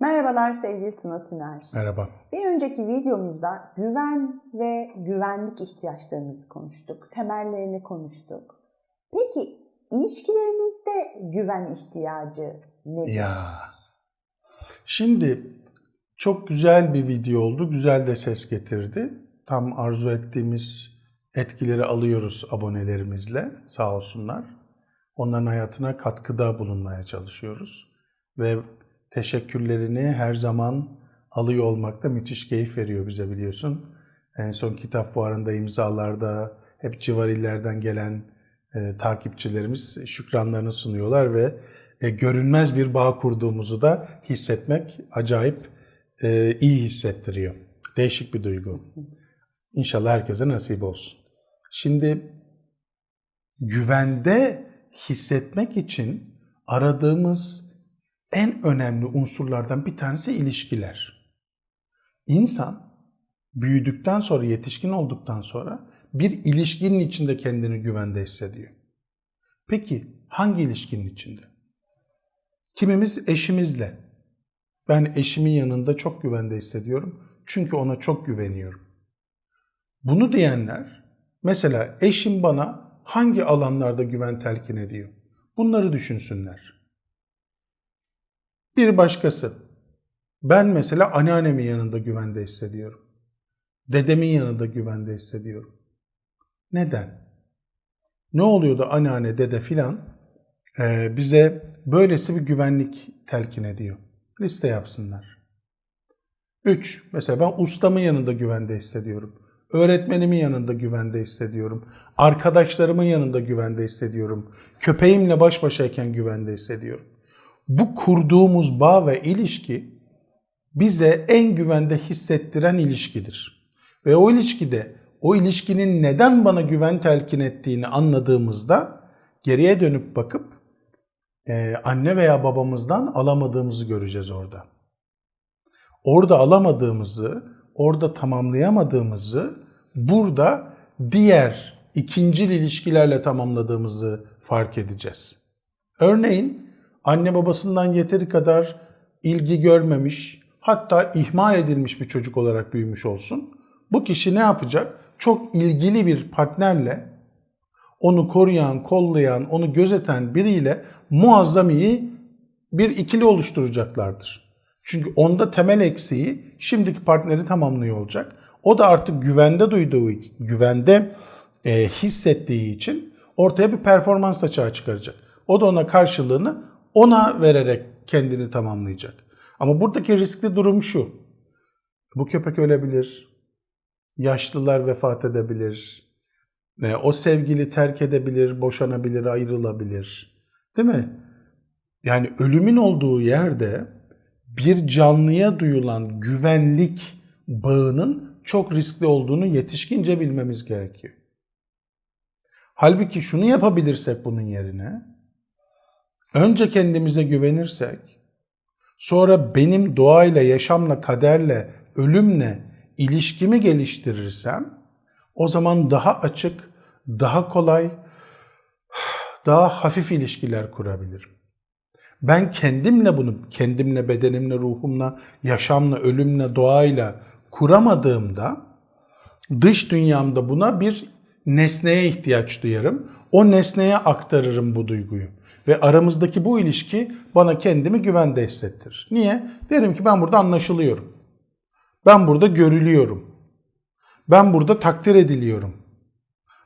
Merhabalar sevgili Tuna Tüner. Merhaba. Bir önceki videomuzda güven ve güvenlik ihtiyaçlarımızı konuştuk. Temellerini konuştuk. Peki ilişkilerimizde güven ihtiyacı nedir? Ya. Şimdi çok güzel bir video oldu. Güzel de ses getirdi. Tam arzu ettiğimiz etkileri alıyoruz abonelerimizle. Sağ olsunlar. Onların hayatına katkıda bulunmaya çalışıyoruz. Ve teşekkürlerini her zaman alıyor olmak da müthiş keyif veriyor bize biliyorsun. En son kitap fuarında imzalarda hep civar illerden gelen e, takipçilerimiz şükranlarını sunuyorlar ve e, görünmez bir bağ kurduğumuzu da hissetmek acayip e, iyi hissettiriyor. Değişik bir duygu. İnşallah herkese nasip olsun. Şimdi güvende hissetmek için aradığımız en önemli unsurlardan bir tanesi ilişkiler. İnsan büyüdükten sonra, yetişkin olduktan sonra bir ilişkinin içinde kendini güvende hissediyor. Peki hangi ilişkinin içinde? Kimimiz eşimizle. Ben eşimin yanında çok güvende hissediyorum. Çünkü ona çok güveniyorum. Bunu diyenler mesela eşim bana hangi alanlarda güven telkin ediyor? Bunları düşünsünler. Bir başkası. Ben mesela anneannemin yanında güvende hissediyorum. Dedemin yanında güvende hissediyorum. Neden? Ne oluyor da anneanne, dede filan e, bize böylesi bir güvenlik telkin ediyor? Liste yapsınlar. 3. Mesela ben ustamın yanında güvende hissediyorum. Öğretmenimin yanında güvende hissediyorum. Arkadaşlarımın yanında güvende hissediyorum. Köpeğimle baş başayken güvende hissediyorum. Bu kurduğumuz bağ ve ilişki bize en güvende hissettiren ilişkidir. Ve o ilişkide o ilişkinin neden bana güven telkin ettiğini anladığımızda geriye dönüp bakıp e, anne veya babamızdan alamadığımızı göreceğiz orada. Orada alamadığımızı, orada tamamlayamadığımızı burada diğer ikincil ilişkilerle tamamladığımızı fark edeceğiz. Örneğin anne babasından yeteri kadar ilgi görmemiş, hatta ihmal edilmiş bir çocuk olarak büyümüş olsun. Bu kişi ne yapacak? Çok ilgili bir partnerle onu koruyan, kollayan, onu gözeten biriyle muazzam iyi bir ikili oluşturacaklardır. Çünkü onda temel eksiği şimdiki partneri tamamlıyor olacak. O da artık güvende duyduğu güvende e, hissettiği için ortaya bir performans açığa çıkaracak. O da ona karşılığını ona vererek kendini tamamlayacak. Ama buradaki riskli durum şu. Bu köpek ölebilir. Yaşlılar vefat edebilir. E, o sevgili terk edebilir, boşanabilir, ayrılabilir. Değil mi? Yani ölümün olduğu yerde bir canlıya duyulan güvenlik bağının çok riskli olduğunu yetişkince bilmemiz gerekiyor. Halbuki şunu yapabilirsek bunun yerine, önce kendimize güvenirsek, sonra benim doğayla, yaşamla, kaderle, ölümle ilişkimi geliştirirsem, o zaman daha açık, daha kolay, daha hafif ilişkiler kurabilirim. Ben kendimle bunu, kendimle, bedenimle, ruhumla, yaşamla, ölümle, doğayla kuramadığımda dış dünyamda buna bir nesneye ihtiyaç duyarım. O nesneye aktarırım bu duyguyu. Ve aramızdaki bu ilişki bana kendimi güvende hissettirir. Niye? Derim ki ben burada anlaşılıyorum. Ben burada görülüyorum. Ben burada takdir ediliyorum.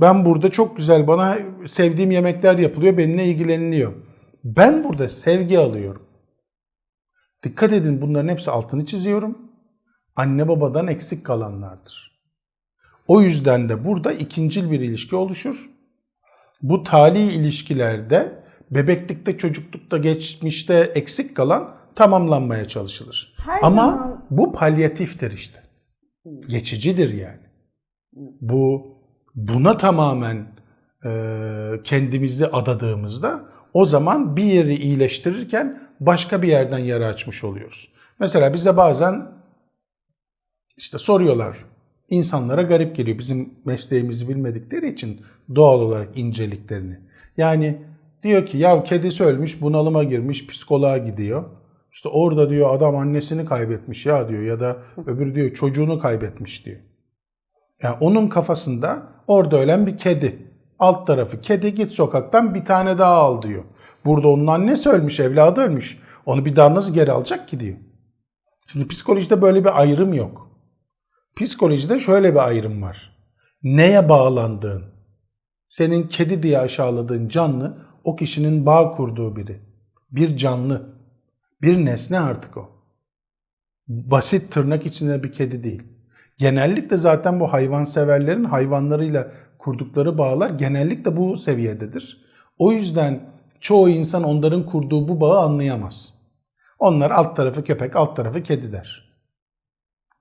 Ben burada çok güzel bana sevdiğim yemekler yapılıyor, benimle ilgileniliyor. Ben burada sevgi alıyorum. Dikkat edin bunların hepsi altını çiziyorum. Anne babadan eksik kalanlardır. O yüzden de burada ikincil bir ilişki oluşur. Bu tali ilişkilerde bebeklikte, çocuklukta, geçmişte eksik kalan tamamlanmaya çalışılır. Her Ama zaman- bu palyatiftir işte. Geçicidir yani. Bu buna tamamen e, kendimizi adadığımızda o zaman bir yeri iyileştirirken başka bir yerden yara açmış oluyoruz. Mesela bize bazen işte soruyorlar. İnsanlara garip geliyor bizim mesleğimizi bilmedikleri için doğal olarak inceliklerini. Yani diyor ki ya kedisi ölmüş bunalıma girmiş psikoloğa gidiyor. İşte orada diyor adam annesini kaybetmiş ya diyor ya da öbürü diyor çocuğunu kaybetmiş diyor. Yani onun kafasında orada ölen bir kedi. Alt tarafı kedi git sokaktan bir tane daha al diyor. Burada onun annesi ölmüş, evladı ölmüş. Onu bir daha nasıl geri alacak ki diyor. Şimdi psikolojide böyle bir ayrım yok. Psikolojide şöyle bir ayrım var. Neye bağlandığın, senin kedi diye aşağıladığın canlı o kişinin bağ kurduğu biri. Bir canlı. Bir nesne artık o. Basit tırnak içinde bir kedi değil. Genellikle zaten bu hayvanseverlerin hayvanlarıyla kurdukları bağlar genellikle bu seviyededir. O yüzden çoğu insan onların kurduğu bu bağı anlayamaz. Onlar alt tarafı köpek, alt tarafı kedi der.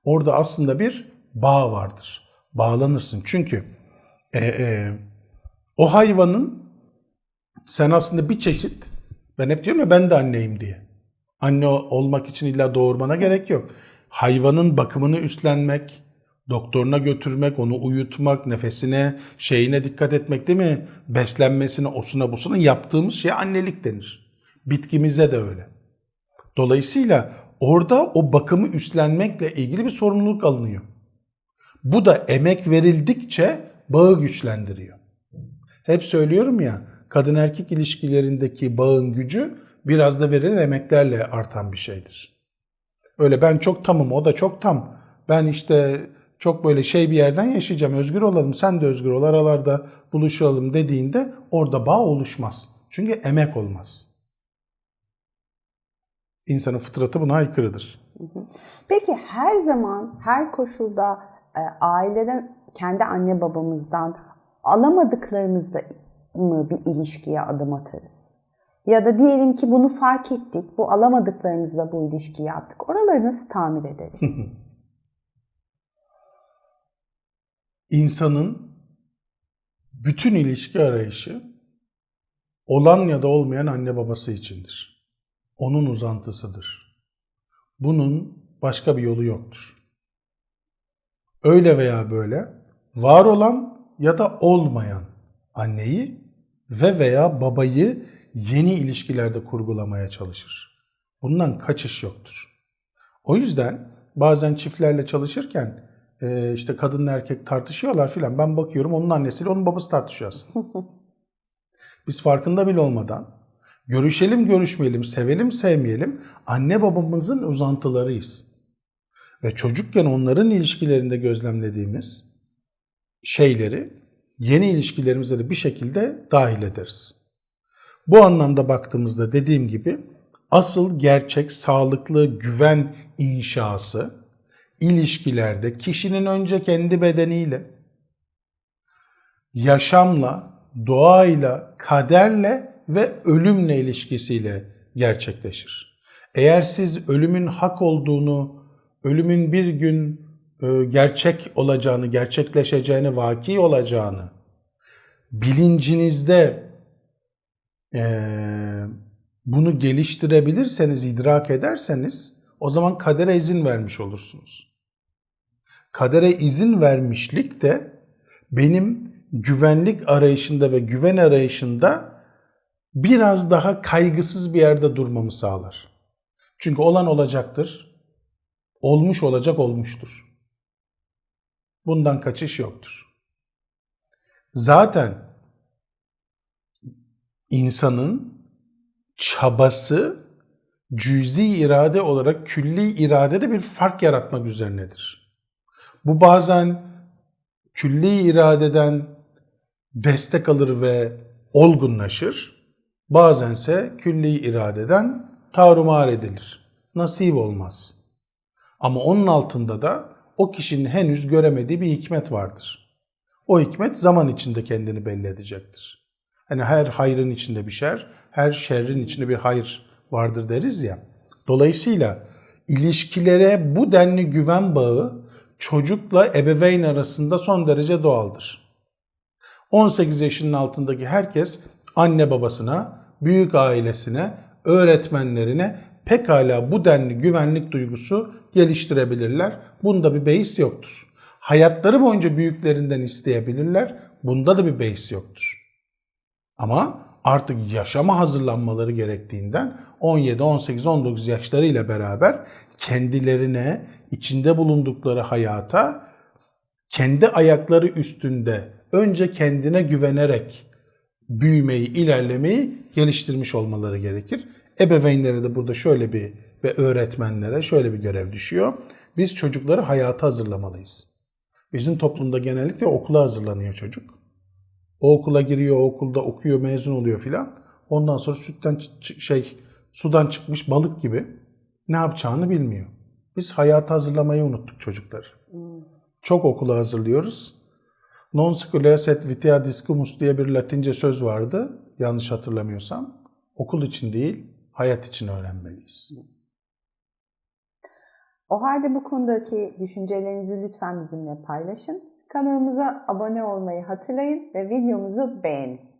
Orada aslında bir bağ vardır. Bağlanırsın. Çünkü e, e, o hayvanın sen aslında bir çeşit, ben hep diyorum ya ben de anneyim diye. Anne olmak için illa doğurmana gerek yok. Hayvanın bakımını üstlenmek, doktoruna götürmek, onu uyutmak, nefesine, şeyine dikkat etmek değil mi? Beslenmesine, osuna busuna yaptığımız şey annelik denir. Bitkimize de öyle. Dolayısıyla orada o bakımı üstlenmekle ilgili bir sorumluluk alınıyor. Bu da emek verildikçe bağı güçlendiriyor. Hep söylüyorum ya, kadın erkek ilişkilerindeki bağın gücü biraz da verilen emeklerle artan bir şeydir. Öyle ben çok tamım, o da çok tam. Ben işte çok böyle şey bir yerden yaşayacağım, özgür olalım, sen de özgür ol, aralarda buluşalım dediğinde orada bağ oluşmaz. Çünkü emek olmaz. İnsanın fıtratı buna aykırıdır. Peki her zaman, her koşulda e, aileden, kendi anne babamızdan alamadıklarımızla mı bir ilişkiye adım atarız? Ya da diyelim ki bunu fark ettik, bu alamadıklarımızla bu ilişkiyi yaptık. Oraları nasıl tamir ederiz? İnsanın bütün ilişki arayışı olan ya da olmayan anne babası içindir. Onun uzantısıdır. Bunun başka bir yolu yoktur. Öyle veya böyle var olan ya da olmayan anneyi ve veya babayı yeni ilişkilerde kurgulamaya çalışır. Bundan kaçış yoktur. O yüzden bazen çiftlerle çalışırken e, işte kadınla erkek tartışıyorlar filan. Ben bakıyorum onun annesiyle onun babası tartışıyor aslında. Biz farkında bile olmadan görüşelim görüşmeyelim, sevelim sevmeyelim anne babamızın uzantılarıyız. Ve çocukken onların ilişkilerinde gözlemlediğimiz şeyleri yeni ilişkilerimize de bir şekilde dahil ederiz. Bu anlamda baktığımızda dediğim gibi asıl gerçek sağlıklı güven inşası ilişkilerde kişinin önce kendi bedeniyle, yaşamla, doğayla, kaderle ve ölümle ilişkisiyle gerçekleşir. Eğer siz ölümün hak olduğunu, ölümün bir gün e, gerçek olacağını, gerçekleşeceğini, vaki olacağını bilincinizde e, bunu geliştirebilirseniz, idrak ederseniz o zaman kadere izin vermiş olursunuz. Kadere izin vermişlik de benim güvenlik arayışında ve güven arayışında biraz daha kaygısız bir yerde durmamı sağlar. Çünkü olan olacaktır. Olmuş olacak olmuştur. Bundan kaçış yoktur. Zaten insanın çabası cüzi irade olarak külli iradede bir fark yaratmak üzerinedir. Bu bazen külli iradeden destek alır ve olgunlaşır. Bazense külli iradeden tarumar edilir. Nasip olmaz. Ama onun altında da o kişinin henüz göremediği bir hikmet vardır. O hikmet zaman içinde kendini belli edecektir. Hani her hayrın içinde bir şer, her şerrin içinde bir hayır vardır deriz ya. Dolayısıyla ilişkilere bu denli güven bağı çocukla ebeveyn arasında son derece doğaldır. 18 yaşının altındaki herkes anne babasına, büyük ailesine, öğretmenlerine pekala bu denli güvenlik duygusu geliştirebilirler. Bunda bir beis yoktur. Hayatları boyunca büyüklerinden isteyebilirler. Bunda da bir beis yoktur. Ama artık yaşama hazırlanmaları gerektiğinden 17, 18, 19 yaşlarıyla beraber kendilerine, içinde bulundukları hayata kendi ayakları üstünde önce kendine güvenerek büyümeyi, ilerlemeyi geliştirmiş olmaları gerekir. Ebeveynlere de burada şöyle bir ve öğretmenlere şöyle bir görev düşüyor. Biz çocukları hayata hazırlamalıyız. Bizim toplumda genellikle okula hazırlanıyor çocuk. O okula giriyor, o okulda okuyor, mezun oluyor filan. Ondan sonra sütten şey sudan çıkmış balık gibi ne yapacağını bilmiyor. Biz hayata hazırlamayı unuttuk çocukları. Çok okula hazırlıyoruz. Non sculeas et vitia discumus diye bir Latince söz vardı. Yanlış hatırlamıyorsam. Okul için değil, hayat için öğrenmeliyiz. O halde bu konudaki düşüncelerinizi lütfen bizimle paylaşın. Kanalımıza abone olmayı hatırlayın ve videomuzu beğenin.